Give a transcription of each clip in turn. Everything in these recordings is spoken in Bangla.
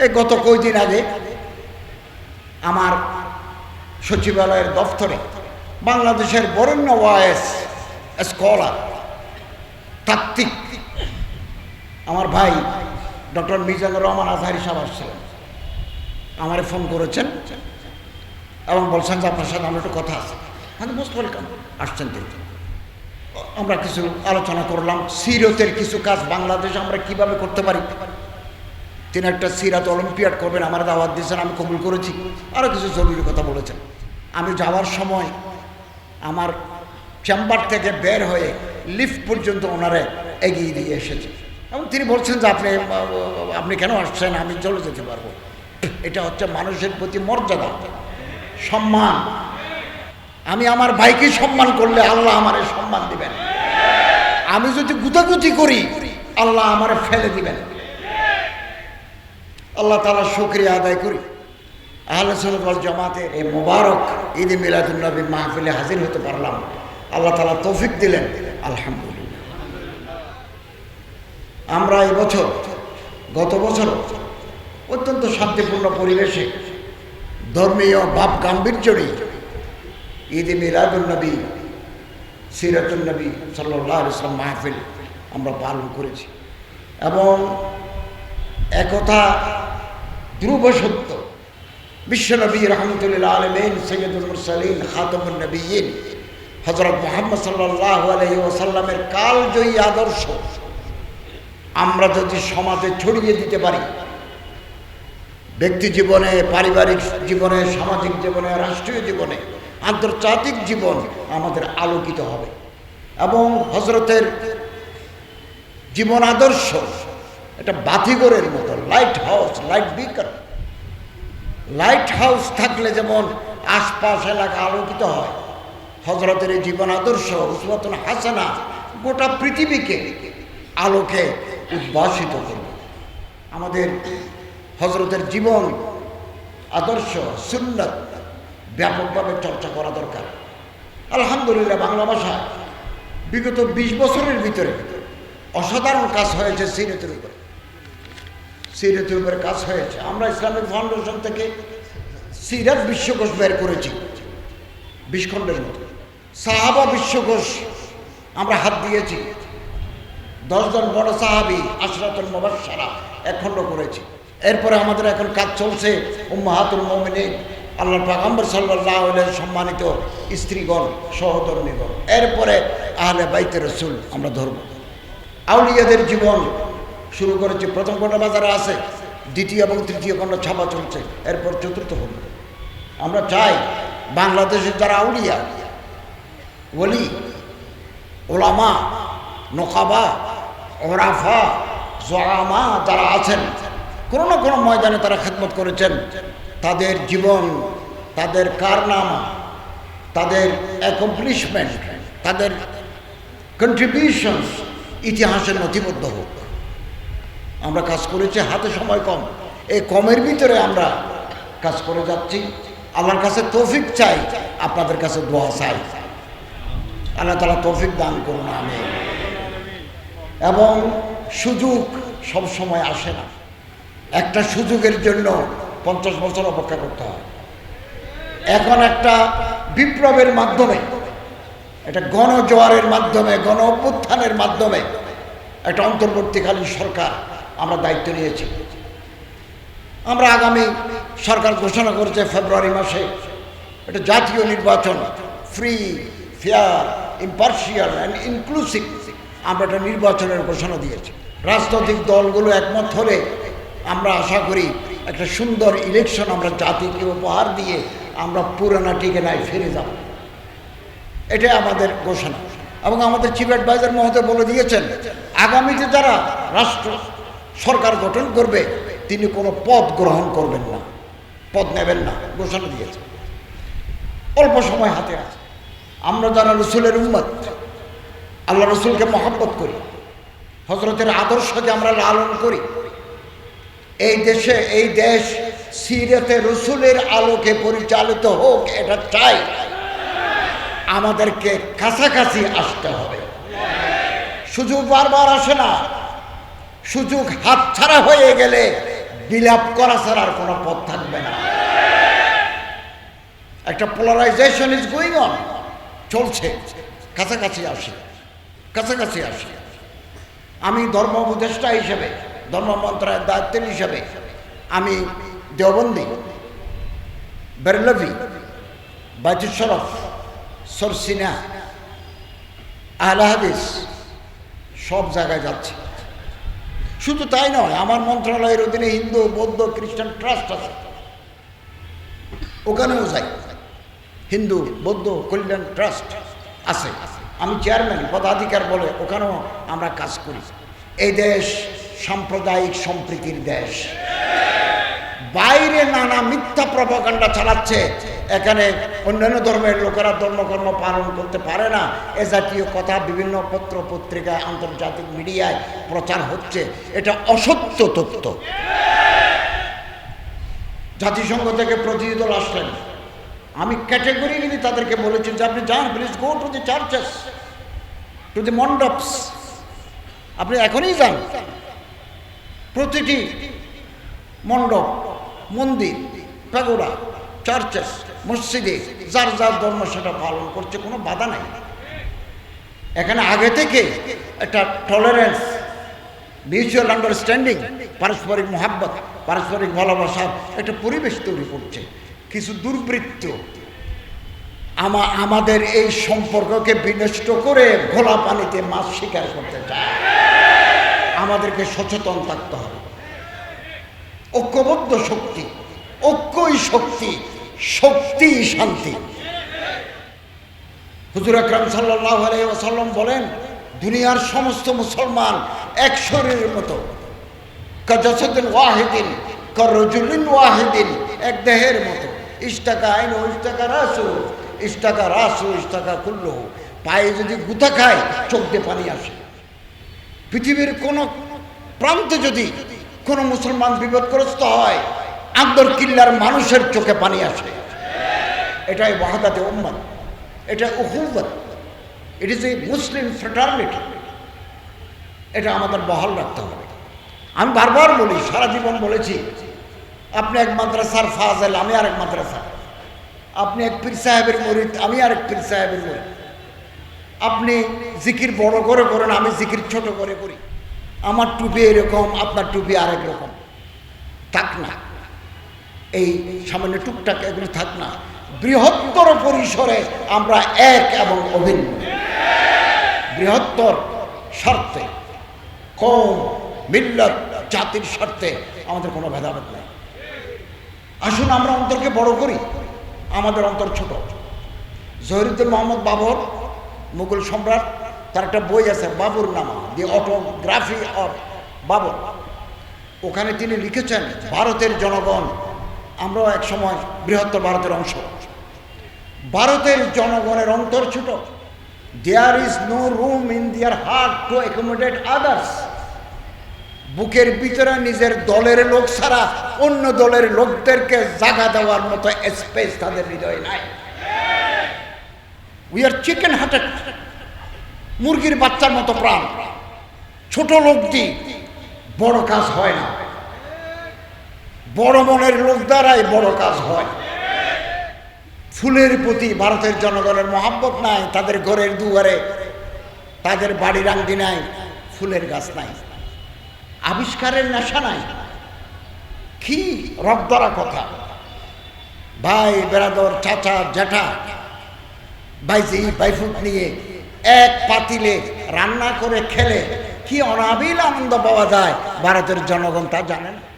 এই গত কয়দিন আগে আমার সচিবালয়ের দফতরে বাংলাদেশের বরেণ্য ওয়াইস স্কলার, তাত্ত্বিক আমার ভাই ডক্টর মিজানুর রহমান আজহারি সাহেব আসছিলেন। আমারে ফোন করেছেন এবং বলছেন যে আপনার সাথে আমার একটু কথা আছে। আমি মোস্ট ওয়েলকাম আসছেন তিনি। আমরা কিছু আলোচনা করলাম, সিরতের কিছু কাজ বাংলাদেশে আমরা কীভাবে করতে পারি? তিনি একটা সিরাত অলিম্পিয়াড করবেন, আমার দাওয়াত দিয়েছেন, আমি কবুল করেছি। আরও কিছু জরুরি কথা বলেছেন। আমি যাওয়ার সময় আমার চেম্বার থেকে বের হয়ে লিফট পর্যন্ত ওনারে এগিয়ে দিয়ে এসেছে। এবং তিনি বলছেন যে আপনি আপনি কেন আসছেন? আমি চলে যেতে পারব। এটা হচ্ছে মানুষের প্রতি মর্যাদা, সম্মান। আমি আমার ভাইকে সম্মান করলে আল্লাহ আমারে সম্মান দিবেন। আমি যদি গুতাগুতি করি, আল্লাহ আমারে ফেলে দিবেন। আল্লাহ তালা শুক্রিয়া আদায় করি। আহলে জামাতের এই মোবারক ঈদ মিলাদুলনবী মাহফিলে হাজির হতে পারলাম। আল্লাহ তালা তৌফিক দিলেন। আলহামদুলিল্লাহ। আমরা এই বছর, গত বছর অত্যন্ত শান্তিপূর্ণ পরিবেশে ধর্মীয় ভাব গাম্ভীর্য নিয়ে ঈদ মিলাদুলনবী সিরাতুলনবী সাল্লাহ ইসলাম মাহফিল আমরা পালন করেছি। এবং একথা ধ্রুব সত্য। বিশ্বনবী রহমতুল্লাহ আলমিন সৈয়দুল মুরসালিন খাতমুল নবীন হজরত মোহাম্মদ সাল্লাহ আলহি ওসাল্লামের কালজয়ী আদর্শ আমরা যদি সমাজে ছড়িয়ে দিতে পারি, ব্যক্তি জীবনে, পারিবারিক জীবনে, সামাজিক জীবনে, রাষ্ট্রীয় জীবনে, আন্তর্জাতিক জীবন আমাদের আলোকিত হবে। এবং হজরতের জীবন আদর্শ এটা বাতিগরের মতো লাইট হাউস লাইট বিকার লাইট হাউস থাকলে যেমন আশপাশ এলাকা আলোকিত হয়। হজরতের জীবন আদর্শ উসমাতুল হাসানা গোটা পৃথিবীকে আলোকে উদ্ভাসিত করবে। আমাদের হজরতের জীবন আদর্শ, সুন্নত ব্যাপকভাবে চর্চা করা দরকার। আলহামদুলিল্লাহ বাংলা ভাষা বিগত বিশ বছরের ভিতরে অসাধারণ কাজ হয়েছে সিরতের উপরে। সিরতের উপরে কাজ হয়েছে। আমরা ইসলামিক ফাউন্ডেশন থেকে সিরাত বিশ্বকোষ বের করেছি বিষ্খণ্ডের মতো। সাহাবা বিশ্বকোষ আমরা হাত দিয়েছি। দশজন বড় সাহাবি, আশরাতুল মুবাশশারা, এক খণ্ড করেছি। এরপরে আমাদের এখন কাজ চলছে উম্মাহাতুল মুমিনিন, আল্লাহ পাগম্বর সাল্লাহ সম্মানিত স্ত্রীগণ, সহধর্মীগণ। এরপরে আহলে বাইতে রসুল আমরা ধরব। আউলিয়াদের জীবন শুরু করেছি। প্রথম খণ্ড বাজারে আছে, দ্বিতীয় এবং তৃতীয় খণ্ড ছাপা চলছে। এরপর চতুর্থ খণ্ড। আমরা চাই বাংলাদেশের যারা আউলিয়া, ওলি, ওলামা নোকাবা ওরাফা, জোয়ামা যারা আছেন, কোনো না কোনো ময়দানে তারা খেদমত করেছেন। তাদের জীবন, তাদের কারনামা, তাদের অ্যাকমপ্লিশমেন্ট তাদের কন্ট্রিবিউশনস ইতিহাসের নথিবদ্ধ হোক। আমরা কাজ করেছি, হাতে সময় কম। এই কমের ভিতরে আমরা কাজ করে যাচ্ছি। আল্লাহর কাছে তৌফিক চাই, আপনাদের কাছে দোয়া চাই। আল্লাহ তালা তৌফিক দান করুন আমি এবং সুযোগ সব সময় আসে না। একটা সুযোগের জন্য পঞ্চাশ বছর অপেক্ষা করতে হয়। এখন একটা বিপ্লবের মাধ্যমে, একটা গণজোয়ারের মাধ্যমে গণ অভ্যুত্থানের মাধ্যমে, একটা অন্তর্বর্তীকালীন সরকার আমরা দায়িত্ব নিয়েছি। আমরা আগামী সরকার ঘোষণা করেছে ফেব্রুয়ারি মাসে এটা জাতীয় নির্বাচন free fair impartial and inclusive আমরা একটা নির্বাচনের ঘোষণা দিয়েছি। রাজনৈতিক দলগুলো একমত হলে আমরা আশা করি একটা সুন্দর ইলেকশন আমরা জাতিকে উপহার দিয়ে আমরা পুরানা ঠিকানায় ফিরে যাব। এটাই আমাদের ঘোষণা। এবং আমাদের চিফ অ্যাডভাইজার মহোদয় বলে দিয়েছেন, আগামীতে যারা রাষ্ট্র সরকার গঠন করবে, তিনি কোনো পদ গ্রহণ করবেন না। পদ নেবেন না, ঘোষণা দিয়েছেন অল্প সময় হাতে আছে। আমরা যারা রসুলের উম্মত, আল্লাহ রসুলকে মহাব্বত করি হজরতের আদর্শকে আমরা লালন করি। এই দেশে, এই দেশ সিরতে রসুলের আলোকে পরিচালিত হোক, এটা চাই। আমাদেরকে কাছাকাছি আসতে হবে। সুযোগ বারবার আসে না। সুযোগ হাতছাড়া হয়ে গেলে বিলাপ করা ছাড়া আর কোনো পথ থাকবে না। একটা পোলারাইজেশন ইজ গোয়িং অন চলছে। কাছাকাছি আসে। কাছাকাছি আসে। আমি ধর্ম উপদেষ্টা হিসেবে, ধর্ম মন্ত্রণালয়ের দায়িত্বের হিসেবে, আমি দেওবন্দি, বেরলভি বাইতুল শরফ সরসিনা, আহলা হাদিস সব জায়গায় যাচ্ছে। শুধু তাই নয়, আমার মন্ত্রণালয়ের অধীনে হিন্দু, বৌদ্ধ, খ্রিস্টান ট্রাস্ট আছে। ওখানেও যাই। হিন্দু, বৌদ্ধ, কল্যাণ ট্রাস্ট আছে। আমি চেয়ারম্যান, পদাধিকার বলে ওখানেও আমরা কাজ করি। এই দেশ সাম্প্রদায়িক সম্প্রীতির দেশ। বাইরে নানা মিথ্যা প্রপাকাণ্ডা চালাচ্ছে। এখানে অন্যান্য ধর্মের লোকেরা ধর্মকর্ম পালন করতে পারে না। এ জাতীয় কথা বিভিন্ন পত্র পত্রিকায় আন্তর্জাতিক মিডিয়ায় প্রচার হচ্ছে। এটা অসত্য তথ্য। জাতিসংঘ থেকে প্রতিনিধি দল আসলেন। আমি ক্যাটেগরিক্যালি তাদেরকে বলেছি যে আপনি যান please go to the churches to the mandaps আপনি এখনই যান। প্রতিটি মণ্ডপ, মন্দির প্যাগোডা চার্চেস মসজিদে, যার যার ধর্ম সেটা পালন করছে, কোনো বাধা নাই। এখানে আগে থেকে একটা টলারেন্স মিউচুয়াল আন্ডারস্ট্যান্ডিং পারস্পরিক মোহাব্বত, পারস্পরিক ভালোবাসার একটা পরিবেশ তৈরি করছে। কিছু দুর্বৃত্ত আমা, আমাদের এই সম্পর্ককে বিনষ্ট করে ঘোলা পানিতে মাছ শিকার করতে চায়। আমাদেরকে সচেতন থাকতে হবে। ঐক্যবদ্ধ শক্তি, ঐক্যই শক্তি। শক্তি, শান্তি। হুজুর আকরাম সাল্লাহ আলাইসাল্লাম বলেন, দুনিয়ার সমস্ত মুসলমান এক শরীরের মতো। কাজাসুদ্দিন ওয়াহিদিন করজুলিন ওয়াহিদিন, এক দেহের মতো। ইস্টাকা আইন ইস্টাকা রাসু ইস্টাকা রাসু ইস্টাকা কুল্ল পায়ে যদি গুতা খায়, চোখ দিয়ে পানি আসে। পৃথিবীর কোন প্রান্তে যদি কোনো মুসলমান বিপদগ্রস্ত হয় আন্দর কিল্লার মানুষের চোখে পানি আসে। এটাই ওয়াহাদাতে উম্মত। এটা উহুবত it is a Muslim fraternity এটা আমাদের বহাল রাখতে হবে। আমি বারবার বলি, সারা জীবন বলেছি, আপনি এক মাদ্রাসার ফাজেল, আমি আরেক মাদ্রাসা। আপনি এক পীর সাহেবের মরিদ, আমি আরেক পীর সাহেবের মরিদ। আপনি জিকির বড় করে করেন, আমি জিকির ছোট করে করি। আমার টুপি এরকম, আপনার টুপি আরেক রকম। থাক না। এই সামান্য টুকটাক এগুলো থাক না। বৃহত্তর পরিসরে আমরা এক এবং অভিন্ন। বৃহত্তর স্বার্থে কম মিল্লত জাতির স্বার্থে আমাদের কোনো ভেদাভেদ নেই। আসুন আমরা অন্তরকে বড় করি, আমাদের অন্তর ছোট। জহিরুদ্দিন মোহাম্মদ বাবর, মুঘল সম্রাট, তার একটা বই আছে, বাবুর নামা, দি অটোগ্রাফি অফ বাবর। ওখানে তিনি লিখেছেন, ভারতের জনগণ আমরাও এক সময় বৃহত্তর ভারতের অংশ। ভারতের জনগণের অন্তর ছোট। There is no room in their heart to accommodate others বুকের ভিতরে নিজের দলের লোক ছাড়া অন্য দলের লোকদেরকে জাগা দেওয়ার মতো স্পেস তাদের হৃদয়ে নাই। উই আর চিকেন হার্টেড মুরগির বাচ্চার মতো প্রাণ। ছোট লোক দি বড় কাজ হয় না। বড় মনের লোক দ্বারাই বড় কাজ হয়। ফুলের প্রতি ভারতের জনগণের মহাব্বত নাই, তাদের ঘরের দুয়ারে, তাদের বাড়ির আঙ্গি নাই, ফুলের গাছ নাই। আবিষ্কারের নেশা নাই। কি রবদরা কথা? ভাই, বেড়াদর, চাচা, জ্যাঠা বাইজি বাইফুট নিয়ে এক পাতিলে রান্না করে খেলে কি অনাবিল আনন্দ পাওয়া যায়? ভারতের জনগণ তা জানে না।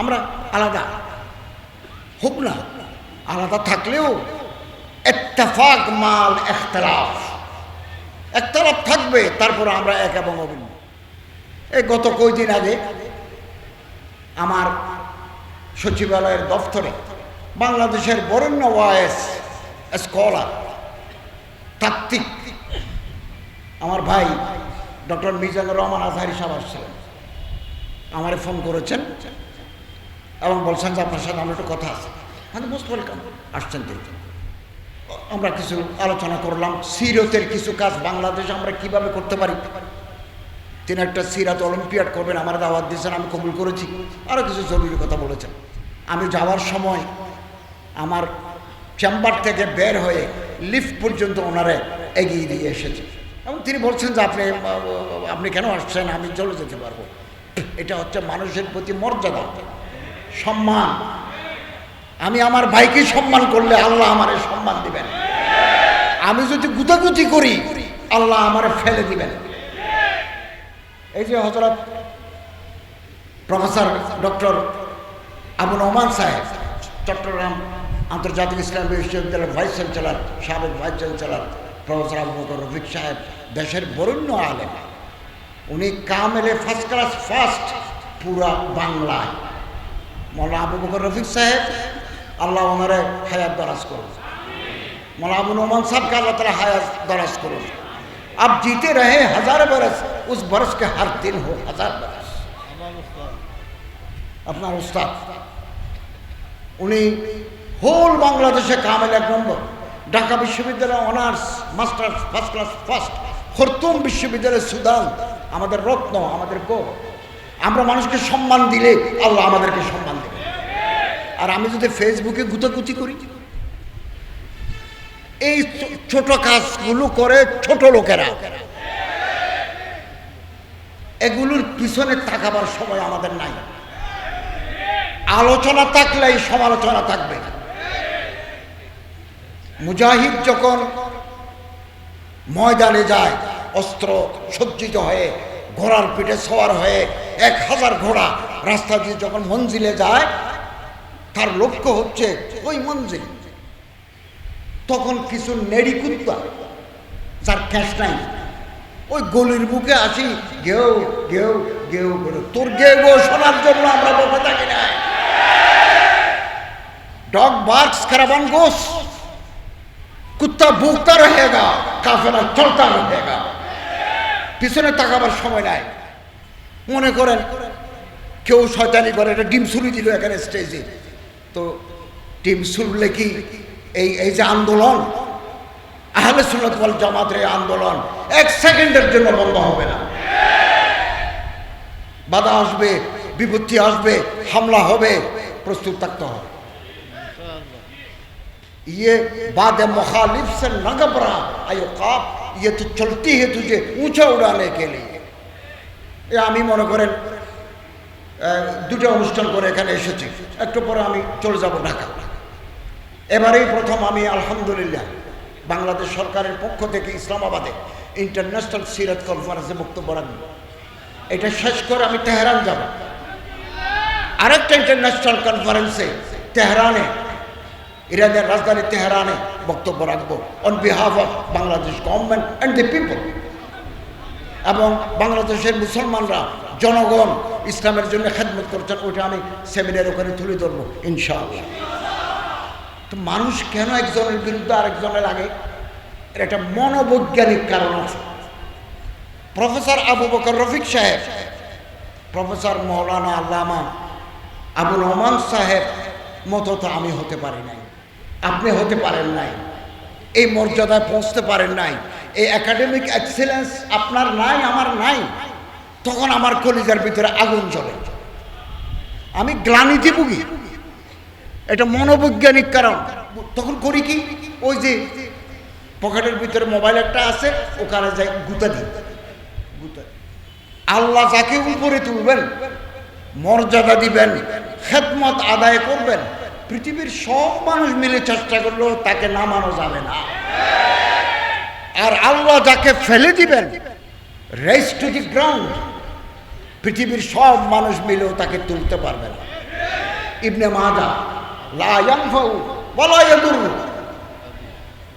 আমরা আলাদা। হোক না, আলাদা থাকলেও এত্তেফাক মাল এখতলাফ একতলাফ থাকবে, তারপর আমরা এক এবং অভিন্ন এই গত কয়দিন আগে আমার সচিবালয়ের দফতরে বাংলাদেশের বরেণ্য ওয়াইস স্কলার, তাত্ত্বিক আমার ভাই ডক্টর মিজানুর রহমান আজহারি সাহেব আসছিলেন। আমারে ফোন করেছেন। এবং বলছেন যে আপনার সাথে আমার একটু কথা আছে। আমি মোস্ট ওয়েলকাম আসছেন তিনি। আমরা কিছু আলোচনা করলাম। সিরতের কিছু কাজ বাংলাদেশে আমরা কীভাবে করতে পারি? তিনি একটা সিরাত অলিম্পিয়াড করবেন, আমার দাওয়াত দিয়েছেন, আমি কবুল করেছি। আরও কিছু জরুরি কথা বলেছেন। আমি যাওয়ার সময় আমার চেম্বার থেকে বের হয়ে লিফট পর্যন্ত ওনারে এগিয়ে দিয়ে এসেছে। এবং তিনি বলছেন যে আপনি আপনি কেন আসছেন? আমি চলে যেতে পারব। এটা হচ্ছে মানুষের প্রতি মর্যাদা। সম্মান। আমি আমার ভাইকে সম্মান করলে আল্লাহ আমারে সম্মান দিবেন। আমি যদি গুতাগুতি করি, আল্লাহ আমারে ফেলে দিবেন। এই যে হজরত প্রফেসর ডক্টর আবু রহমান সাহেব, চট্টগ্রাম আন্তর্জাতিক ইসলাম বিশ্ববিদ্যালয়ের ভাইস চ্যান্সেলার, সাবেক vice chancellor professor Abu Bakar Rafiq সাহেব, দেশের বরণ্য আলেম। উনি কামেলে ফার্স্ট ক্লাস ফার্স্ট পুরা বাংলায়। মৌলা আবু বকর রফিক সাহেব আল্লাহ ওনারে হায়াত দরাজ করুন मौला अबू नोमान साहब का अल्लाह ताला हयात दराज करो आप जीते रहे हजार बरस उस बरस के हर दिन हो हजार बरस আপনার উস্তাদ উনি হোল বাংলাদেশে কামেল এক নম্বর ঢাকা বিশ্ববিদ্যালয় honours masters first class first Khartoum বিশ্ববিদ্যালয় সুদান আমাদের রত্ন আমাদের গো আমরা মানুষকে সম্মান দিলে আল্লাহ আমাদেরকে সম্মান দেবে। আর আমি যদি ফেসবুকে গুতাগুতি করি, এই ছোট কাজগুলো করে ছোট লোকেরা। এগুলোর পিছনে তাকাবার সময় আমাদের নাই। আলোচনা থাকলেই সমালোচনা থাকবে। মুজাহিদ যখন ময়দানে যায়, অস্ত্র সজ্জিত হয়ে, ঘোড়ার পিঠে সওয়ার হয়ে এক হাজার ঘোড়া। রাস্তা দিয়ে যখন মঞ্জিলে যায়, তার লক্ষ্য হচ্ছে ওই মঞ্জিল। তখন কিছু নেড়ি কুত্তা, যার ক্যাশ নাই। ওই গলির বুকে আসি গেউ গেউ গেউ করে। তোর গেউ গো শোনার জন্য আমরা বসে থাকি না। Dog barks caravan goes. কুত্তা ভুগতা রহেগা কাফেরা চলতা রহেগা পিছনে তাকাবার সময় নাই। মনে করেন কেউ শয়তানি করে একটা ডিম ছুরি দিল এখানে স্টেজে তো ডিম ছুড়লে কি এই এই যে আন্দোলন আহলে সুন্নত ওয়াল জামাতের এই আন্দোলন এক সেকেন্ডের জন্য বন্ধ হবে না বাধা আসবে বিপত্তি আসবে হামলা হবে প্রস্তুত থাকতে হবে ये बाद मुखालिफ से न घबरा आयो काप ये तो चलती है तुझे ऊंचा उड़ाने के लिए এ আমি মনে করেন দুটো অনুষ্ঠান করে এখানে এসেছি। একটু পরে আমি চলে যাব ঢাকা। এবারেই প্রথম আমি আলহামদুলিল্লাহ বাংলাদেশ সরকারের পক্ষ থেকে ইসলামাবাদে ইন্টারন্যাশনাল সিরাত কনফারেন্সে বক্তব্য রাখব। এটা শেষ করে আমি তেহরান যাব। আরেকটা ইন্টারন্যাশনাল কনফারেন্সে তেহরানে, ইরানের রাজধানী তেহরানে বক্তব্য রাখব। On behalf of Bangladesh government and the people এবং বাংলাদেশের মুসলমানরা, জনগণ ইসলামের জন্য খেদমত করছেন, ওইটা আমি সেমিনার ওখানে তুলে ধরবো, ইনশাআল্লাহ। তো মানুষ কেন একজনের বিরুদ্ধে আরেকজনের আগে? এর একটা মনোবৈজ্ঞানিক কারণ আছে। প্রফেসর আবু বকর রফিক সাহেব, প্রফেসর মৌলানা আল্লামা আবুল রহমান সাহেব মতো তো আমি হতে পারি নাই। আপনি হতে পারেন নাই। এই মর্যাদায় পৌঁছতে পারেন নাই। এই একাডেমিক এক্সেলেন্স আপনার নাই, আমার নাই। তখন আমার কলিজার ভিতরে আগুন জ্বলে। আমি গ্লানিতে ভুগি। এটা মনোবৈজ্ঞানিক কারণ। তখন করি কি? ওই যে পকেটের ভিতরে মোবাইল একটা আছে, ওখানে যাই গুতা দিই। আল্লাহ যাকে উপরে তুলবেন, মর্যাদা দিবেন, খেদমত আদায় করবেন পৃথিবীর সব মানুষ মিলে চেষ্টা করলেও তাকে নামানো যাবে না। আর আল্লাহ যাকে ফেলে দিবেন রেস টু দি গ্রাউন্ড পৃথিবীর সব মানুষ মিলেও তাকে তুলতে পারবে না। ইবনে মাদা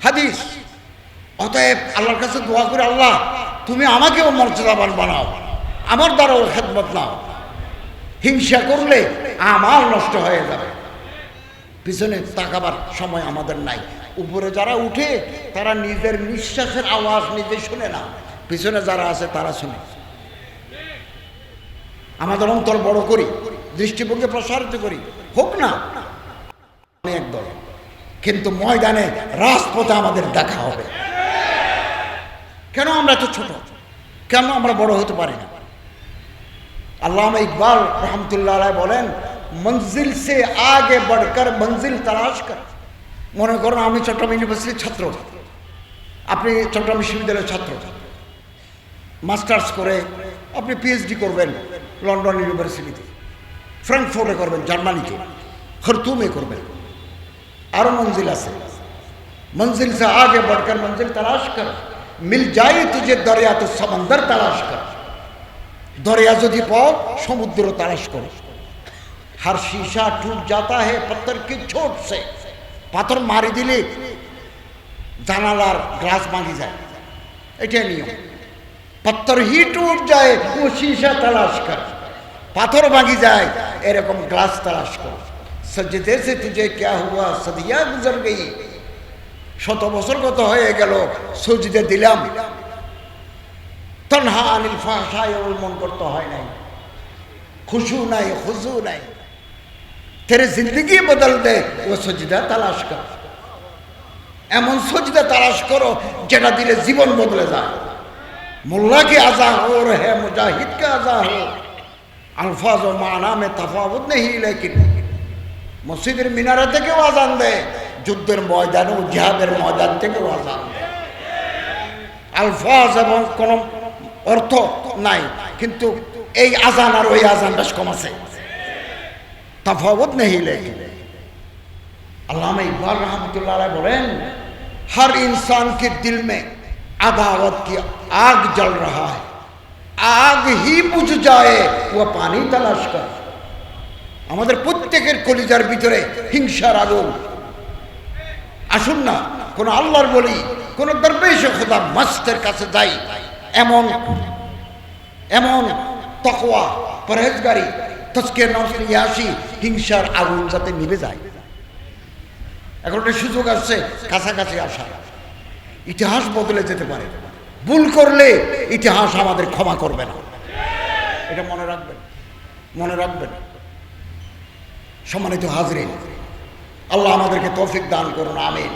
হাদিস, অতএব আল্লাহর কাছে দোয়া করে, আল্লাহ, তুমি আমাকেও মর্যাদাবান বানাও, আমার দ্বারাও খেদমত নাও। হিংসা করলে আমার নষ্ট হয়ে যাবে। পিছনে তাকাবার সময় আমাদের নাই। উপরে যারা উঠে, তারা নিজের নিঃশ্বাসের আওয়াজ নিজে শুনে না। পিছনে যারা আছে, তারা শুনে। আমাদের অন্তর বড় করি, দৃষ্টিভঙ্গি প্রসারিত করি। হোক না অনেক দল কিন্তু ময়দানে রাজপথে আমাদের দেখা হবে। কেন আমরা তো ছোট? কেন আমরা বড় হতে পারি না? আল্লাহ ইকবাল রহমতুল্লাহ বলেন মঞ্জিল সে আগে बढ़कर মঞ্জিল তালাশ কর মনে করুন আমি চট্টগ্রাম ইউনিভার্সিটির ছাত্র আপনি চট্টগ্রাম বিশ্ববিদ্যালয়ের ছাত্র মাস্টার্স করে আপনি পিএইচডি করবেন লন্ডন ইউনিভার্সিটিতে ফ্র্যাঙ্কফোর্টে করবেন জার্মানিতে খরতুমে করবেন আরও মঞ্জিল আছে मंजिल से आगे बढ़कर मंजिल तलाश कर मिल जाए तुझे दरिया तो समंदर तलाश कर दरिया যদি পাও সমুদ্র তালাশ করো हर शीशा टूट जाता है पत्थर की चोट से পাথর মারি দিলে জানালার গ্লাস ভাঙি যায় এটাই নিয়ম पत्थर ही टूट जाए वो शीशा तलाश कर পাথর ভাঙি যায় এরকম গ্লাস তালাশ কর সজদে से तुझे क्या हुआ सदिया गुजर गई শত বছর কত হয়ে গেল সজিদে দিলাম তনহা আনিল ফাহসায় মন করতে হয় নাই খুশু নাই খুশু নাই তেরে জিন্দগি বদল দে ও সজিদা তালাশ কর এমন সজিদা তালাশ করো যেটা দিলে জীবন বদলে যায় মোল্লা के आजा हो और है मुजाहिद का आजा हो अल्फाज ও মানা में तफावत नहीं लेकिन মসজিদের মিনারা থেকেও আজান দেয় যুদ্ধের ময়দান ও জিহাদের ময়দান থেকেও আজান দেয় আলফাজ এবং কোন অর্থ নাই কিন্তু এই আজান আর ওই আজান বেশ কম আছে তাফাওত নেই লেখলে আল্লাহ ইকবাল রহমতুল্লাহ বলেন, হর इंसान के दिल में अदावत की आग जल रहा है आग ही बुझ जाए वह पानी तलाश कर আমাদের প্রত্যেকের কলিজার ভিতরে হিংসার আগুন। আসুন না, কোন আল্লাহর বলি, কোন দরবেশ খোদা মাস্তের কাছে যাই। এমন এমন তকওয়া, পরহেজগারি তসকে নসকে নিয়ে আসি হিংসার আগুন যাতে নিভে যায়। এখন একটা সুযোগ আসছে, কাছাকাছি আসা। ইতিহাস বদলে যেতে পারে। ভুল করলে ইতিহাস আমাদের ক্ষমা করবে না। এটা মনে রাখবেন মনে রাখবেন। সম্মানিত হাজরিন, আল্লাহ আমাদেরকে তৌফিক দান করুন, আমিন।